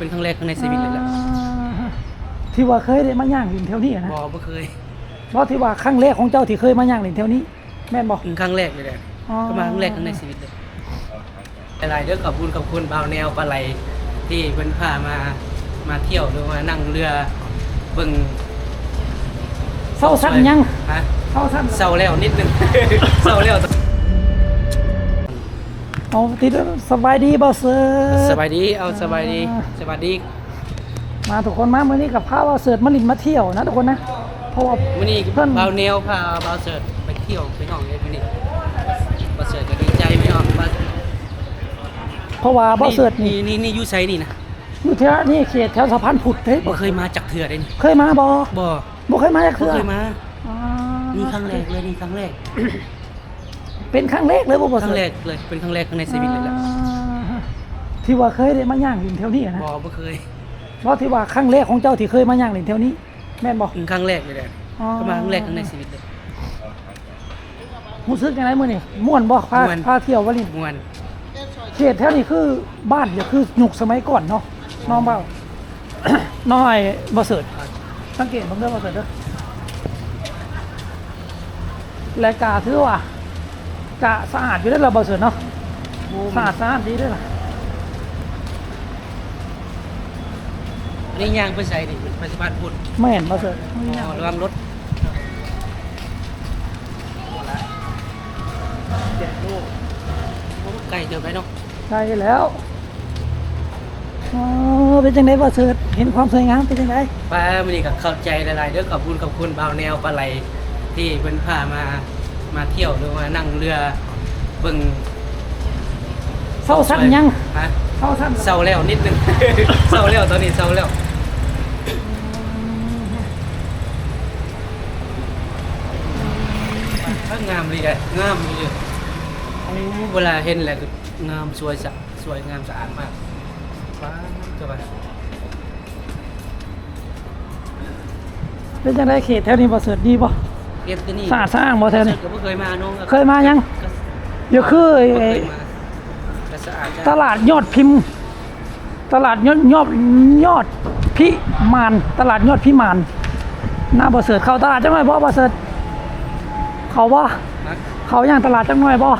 เป็นครั้งแรกในชีวิตเลยแหละอ่าที่ว่าเคยได้มาย่างลินแถวนี้อะนะบอบ่เคยเพราะที่ว่าครั้งแรกของเจ้าที่เคยมาย่างลินแถวนี้ แม่นบอก เป็นครั้งแรกเลยแหละอ๋อ ก็มาครั้งแรกในชีวิตเลยหลายๆเด้อขอบคุณขอบคุณบ่าวแนวปลาไหลที่เพิ่นพามามาเที่ยวหรือว่านั่งเรือเบิ่งเศร้าสั้นยังฮะเศร้าสั้นเศร้าแล้วนิดนึง เศร้าแล้ว เอาติดสบายดีบ่เสิร์สบายดีเอาสบายดีอ่าสบายดี มาทุกคนมาเมื่อนี้กับพาว่าเสิร์ตมาลินมาเที่ยวนะทุกคนนะเพราะว่ามื้อนี้เพิ่นบ่าวแนวพาบ่าวเสิร์ชไปเที่ยวไปน้องเลยมื้อนี้บ่าวเสิร์ชก็ดีใจไม่ออกว่าเพราะว่าบ่เสิร์ตนี่นี่นี่อยู่ไสนี่นะอยู่แถวนี่เขตแถวสะพานผุดเฮ้ยบ่เคยมาจากเถื่อได้นี่เคยมาบ่บ่บ่เคยมาจากบ่เทื่อเคยมาอ่านี่ครั้งแรกเลยนี่ครั้งแรก เป็นครั้งแรกเลยบ่บ่ครั้งเสิแรร์ตกเลยเป็นครั้งแรกในชีวิตเลยแหละอ่าที่ว่าเคยได้มาย่างลินแถวนี้อะนะบ่บ่เคยเพราะที่ว่าครั้งแรกของเจ้าที่เคยมาย่างลินแถวนี้ แม่นบ่เป็นครั้งแรกเลยแหละอ๋อก็มาครั้งแรกในชีวิตเลย รู้สึกยังไงมื้อนี้ม่วนบ่พาม่วน พาเที่ยววลินม่วนเขตแถวนี้คือบ้านอย่าคือหนุกสมัยก่อนเนาะน้องเบ้า น้อยบ่เสิร์ตสังเกตเบิ่งเด้อบ่เสิร์ตเด้อและกาถือว่า กะสะอาดอยู่เด้อล่ะบ่เสิร์ตเนาะสะอาดสะอาดดีเด้อล่ะนี่ย่างไปใส่นี่ไปสะพานพุทธแม่นบ่เสิร์ตอ๋อระวังรถเจ็ดลูกโอ้ไก่เดี๋ยวไปเนาะใช่แล้วอ๋อเป็นจังไดบ่เสิร์ตเห็นความสวยงามเป็นจังไดป้ามื้อนี้ก็เข้าใจหลายๆเด้อขอบคุณขอบคุณบ่าวแนวปลาไหลที่เพิ่นพามา มาเที่ยวหรือว่านั่งเรือเบิ่งเศร้าสั้นยังฮะเศร้าสั้นเศร้าแล้วนิดนึง เศร้าแล้วตอนนี้เศร้าแล้วถ้างามเลยอะงามเลยโอ้เวลาเห็นแหละคืองามสวยสะสวยงามสะอาดมากว้าวจะไปเป็นจังไดเขตแถวนี้บ่เสิร์ตดีบ่ เก็บที่นี่สะอาดสะอ้างบ่แถวนี้ก็บ่เคยมาน้องเคยมายัง เดี๋ยวคือไอ้บ่เคไอ้ยมาแต่สะอาดตลาดยอดพิมพ์ ตลาดยอดยอดยอดพิมาน ตลาดยอดพิมานหน้าบ่เสิร์ตเข้าตลาดจังหน่อยบ่บ่เสิร์ตเขาบ่นะเขาย่างตลาดจังหน่อยบ่บอก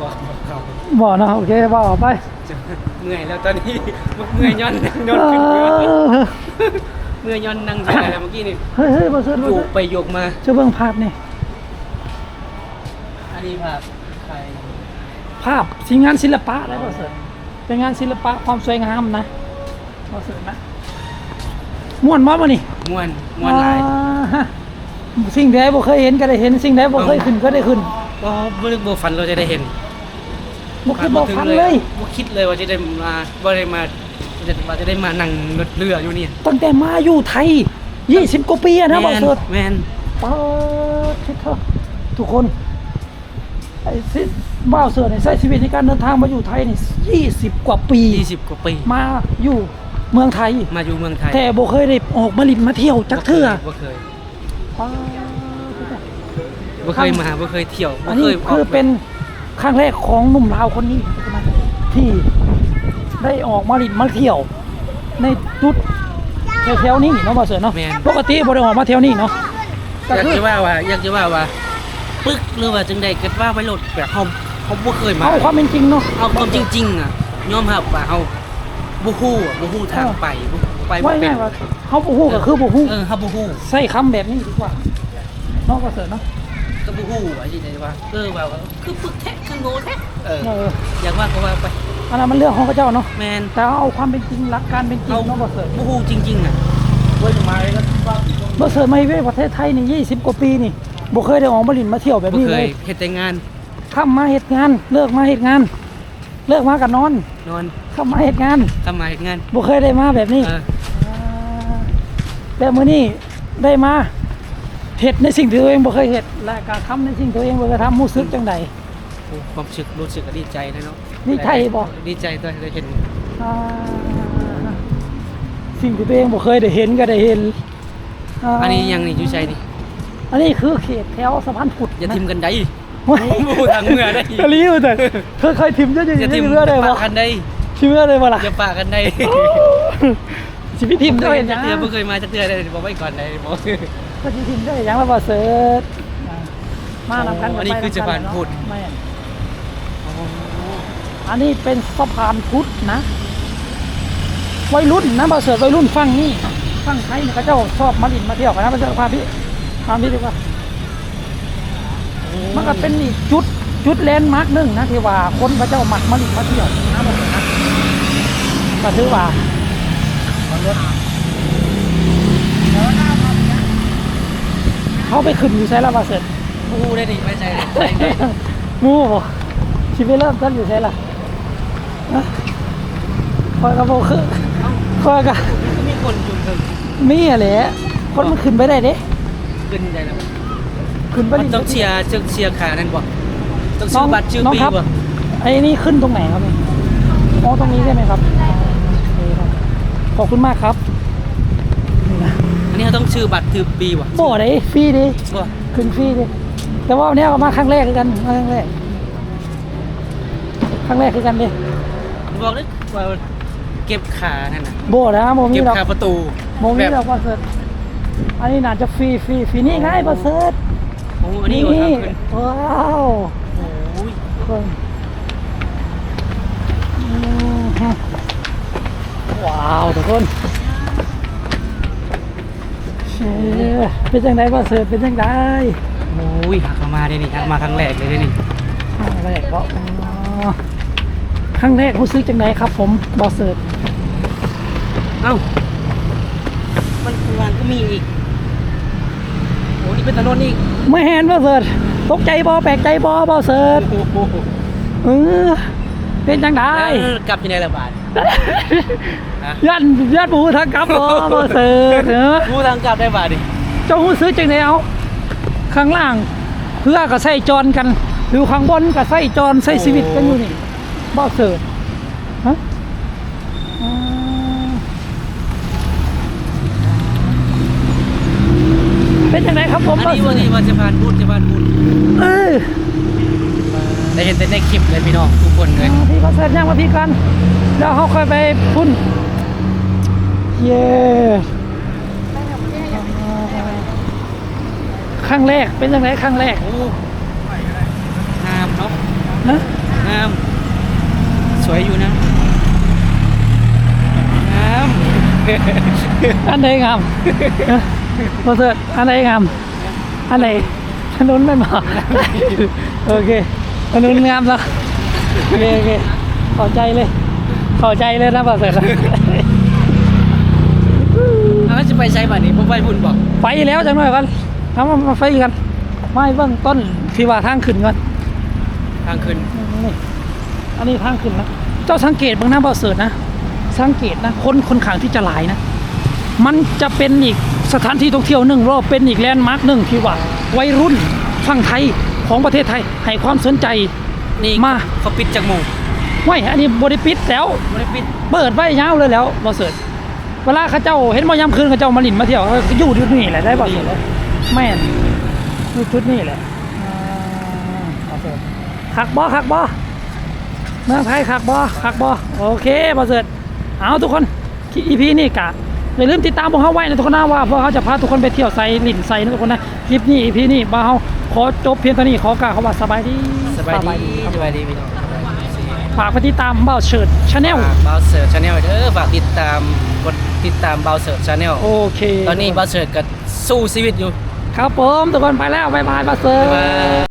บอกเขาบ่เนาะโอเคบ่เอาไป จะเมื่อยแล้วตอนนี้เมื่อยย้อนย้อนเอขึ้นเรืออ เมื่อยย้อนนั่งอยู่อะไรเมื่อกี้นี่เฮ้ยเฮ้ยบ่เสิร์ตบ่โยเสิกร์ตไปโยกมาเจะเบิ่งภาพนี่อันนี้ภาพใครภาพสิงานศิลปะได้บ่เสิร์ตเป็นงานศิลปะความสวยงามนะบ่เสิร์ตนะม่วนบ่บ่นี่ม่วนม่วนหลายอ่าสิ่งใดบ่เคยเห็นก็ได้เห็น สิ่งใดบ่เคยขึ้นก็ได้ขึ้นก็บ่นึกบ่ฝันเราจะได้เห็นบ่คิดบ่ถึงฟันเลยบ่คิดเลยว่าจะได้มาบ่ได้มา จะว่าจะได้มานั่งรถเรืออยู่นี่ตั้งแต่มาอยู่ไทย20กว่าปีอะนะบ่เสิร์ตแม่นเปิดคิดเถอะทุกคนไอ้สิบ่าวเสิร์ตเนี่ยใช้ชีวิตในการเดินทางมาอยู่ไทยนี่20กว่าปี20กว่าปี มาอยู่เมืองไทย มาอยู่เมืองไทยแต่บ่เคยได้ออกมาลินมาเที่ยวจักเทื่อบ่เคยป๊าดบ่เคยมาบ่เคยเที่ยวบ่อันเคนี้ยคือเป็นครั้งแรกของหนุ่มลาวคนนี้ที่ ได้ออกมาลินมาเที่ยว ในจุดแถวๆนี้เนาะบ่เสือเนาะปกติบ่ได้ออกมาแถวนี้เนาะอก็ยากคือจะว่าว่าอยากจะว่าว่าปึ๊กหรือว่าจังใดเกิดว่าไปโลดแบบเฮาเฮาบ่เคยมาเอาความเป็นจริงเนาะ เอาความจริงๆอะยอมรับว่าเฮาบ่ฮู้อะบ่ฮู้ทางไปบ่ไปบ่ว่าเป็นง่ายๆว่าเฮาบ่ฮู้ก็คือบ่ฮู้เออเฮาบ่ฮู้ใช้คำแบบนี้ดีกว่าเนาะบ่เสือเนาะก็บ่ฮู้ว่าสิได้ว่าเออว่าว่าคือปึกแท้คือโง่แท้เออเอออยากว่าก็ว่าไป อันนั้นมันเรื่องของพระเจ้าเนาะแม่นแต่เอาความเป็นจริงหลักการเป็นจริงเอาเนาะบ่เสือบ่ฮู้จริงๆอะบ่เสือมาเว้ประเทศไทยนี่20กว่าปีนี่บ่เคยได้ออกมาลินมาเที่ยวแบบบ่นี้เคเลยยเฮ็ดแต่งานค่ำมาเฮ็ดงานเลิกมาเฮ็ดงาน เลิกมาก็นอนนอนค่ำมาเฮ็ดงานทำมาเฮ็ดงานบ่เคยได้มาแบบนี้ เออแต่มื้อนี้ได้มาเฮ็ดในสิ่งที่ตัวเองบ่เคยเฮ็ดและก็ทำในสิ่งที่ตัวเองบ่เคยทำรู้สึกจังใดโอ้ความรู้สึกรู้สึกก็ดีใจนะเนาะ ดีใจบ่ดีใจตัวได้เห็นอ่าสิ่งที่ตัวเองบ่เคยได้เห็นก็ได้เห็นาอันนี้ยังนี่อยู่ใจนี่อันนี้คือเขตแถวสะพานพุทธอย่าทิมกันได้โอ้ยโอ้ทางเมื่อได้กะลีอยู่แต่เธอเคยทิมเยอะๆอย่าทิมเรื่อยๆได้บ่ปะกันได้เชื่อเลยว่าล่ะอย่าปากกันได้ชีวิตทีมด้วยจันะกเทือบ่เคยมาจักเทือเลยบอกไว้ก่อนได้บอกก็ชีวิตทีมด้วยยังแล้วบ่เสิร์ชมานำกันอันนี้คือสะพานพุทธไม่ อันนี้เป็นสะพานพุทธนะ วัยรุ่นนะบ่เสิร์ชวัยรุ่นฟังนี่ฟังไทยเนี่ยเขาเจ้าชอบมาดินมาเที่ยวกันนะบ่เสิร์ชพาพี่พาพี่ดีกว่ามันก็เป็นอีกจุดจุดแลนด์มาร์กหนึ่งนะที่ว่าคนพระเจ้าหมักมาลิมาเที่ยวนะบอกเลยนะก็ถือว่าเขาไปขึ้นอยู่ใช่แล้วว่าเสร็จกูได้ดิไม่ใช่เลยใช่ได้มูบ่ชีวิตเริ่มต้นอยู่ใช่ละนะ คอยกระโบคือคอยกะมีคนอยู่ถึงมีอะไรคนมันขึ้นไปได้เด้ขึ้นได้แล้วขึ้นไปมันดิต้องเชียร์เชือกเชียร์ขานั่นบ่ต้องน้ซื้อองบัตรชื่อน้องปีครับบ่ไอ้นี่ขึ้นตรงไหนครับพี่อ๋อตรงนี้ใช่ไหมครับโอเคครับขอบคุณมากครับนี่นะอันนี้เขาต้องชื่อบัตรถือปีบ่โบ่ได้ฟรีดิบ่ขึ้นฟรีดิแต่ว่าวันนี้ก็มาครั้งแรกคือกันมาครั้งแรกครั้งแรกคือกันดิ บอกเลยว่าเก็บขานั่นน่ะโบ่แล้วโมมีเก็บดอกขาประตูโมมีแบบดอกคอนเสิร์ตอันนี้น่าจะฟรีฟรีฟรีนี่ไงคอนเสิร์ตโอ้อันนี้ก็ทางขึ้นว้าวโอ้ยคนอืมฮะว้าวทุกคนเชี่ยเป็นจังไดคอนเสิร์ตเป็นจังไดโอ้ยหักเข้ามาได้นี่หักมาครั้งแรกเลยได้นี่ครั้งแรกก็อ๋อ ครั้งแรกรู้สึกจังไดครับ ผมบอสเสิร์ตเอ้ามันข้างล่างก็มีอีกโอ้นี่เป็นถนนอีกไม่เห็นบอสเสิร์ตตกใจบอแปลกใจบอบอสเสิร์ตโอ้โหเออเป็นจังไดแล้วกลับยังไงละบาทฮะยันยันบูทางกลับบอบอสเสิร์ตเออกูทางกลับได้บาทดิเจ้าหูซื้อจังไดเอาข้างล่างเพื่อก็ใส่จรกันอยู่ข้างบนก็ใส่จรใส่ชีวิตกันอยู่นี่ บอสเสิร์ตฮะอ่าเป็นจังไดครับผมอันนี้บวันอสเสินี้ร์ตว่าจะผ่านพูดจะผ่านพูดเออได้เห็นแต่ในคลิปเลยพี่น้องทุกคนเลยอ่าพี่ก็เสิร์ตย่างมาพี่กันแล้วเขาค่อยไปพุ่นเย้ครั้งแรกเป็นยังไงครั้งแรกโอ้งามเนาะนะงาม สวยอยู่นะงามอันใดงามโรเสิร์ตอันใดงาม อันไหนถนนไม่มาโอเคถนนงามแล้วโอเคโอเคเข้าใจเลยเข้าใจเลยนะโรเสิร์ตแล้วจะไปใช้บัตรนี้ผมไปพุ่นบอก ไปแล้วจังหน่อยกันทำมาไฟกันไม่เบื้องต้นที่ว่าทางขึ้นก่อนทางขึ้นนี่อันนี้ทางขึ้นนะ เจ้าสังเกตเบางหน้าเบาเสิร์ตนะ สังเกตนะคนคนขางที่จะหลายนะ มันจะเป็นอีกสถานที่ท่องเที่ยวหนึ่งรอบเป็นอีกแลนด์มาร์คหนึ่งที่ว่าวัยรุ่นฝั่งไทยของประเทศไทยให้ความสนใจนี่มาเขาปิดจากหมู่ไม่อันนี้บริปิดแล้วไม่ได้ปิดเปิดไว้ยาวเลยแล้วบอเสิร์ตเวลาเขาเจ้าเห็นมายามคืนเขาเจ้ามาหลินมาเที่ยวเขาก็อยู่ที่นี่แหละได้บอเสิร์ตแม่นอยู่ชุดนี่แหละอ่าบอเสิร์ตคักบอคักบอ เมืองไทยคักบอคักบอโอเคบอเสิร์ตเอาทุกคนอีพีนี่กะอย่าลืมติดตามพวกเขาไว้นะทุกคนนะว่าพวกเขาจะพาทุกคนไปเที่ยวไซหลินไซนะทุกคนนะคลิปนี้อีพีนี่บ่าวเขาขอจบเพียงเท่านี้ขอกล่าวคำว่าสบายดีสบายดีครับสบายดีพี่น้องสบายดีฝากไปติดตามบ่าวเฉิดชาแนลฝากเบาเสิร์ชชาแนลเด้อฝากติดตามกดติดตามเบาเสิร์ชชาแนลโอเค ตอนนี้เบาเสิร์ชก็สู้ชีวิตอยู่ ครับผมทุกคนไปแล้วบ๊ายบายบัสเซอร์บ๊ายบาย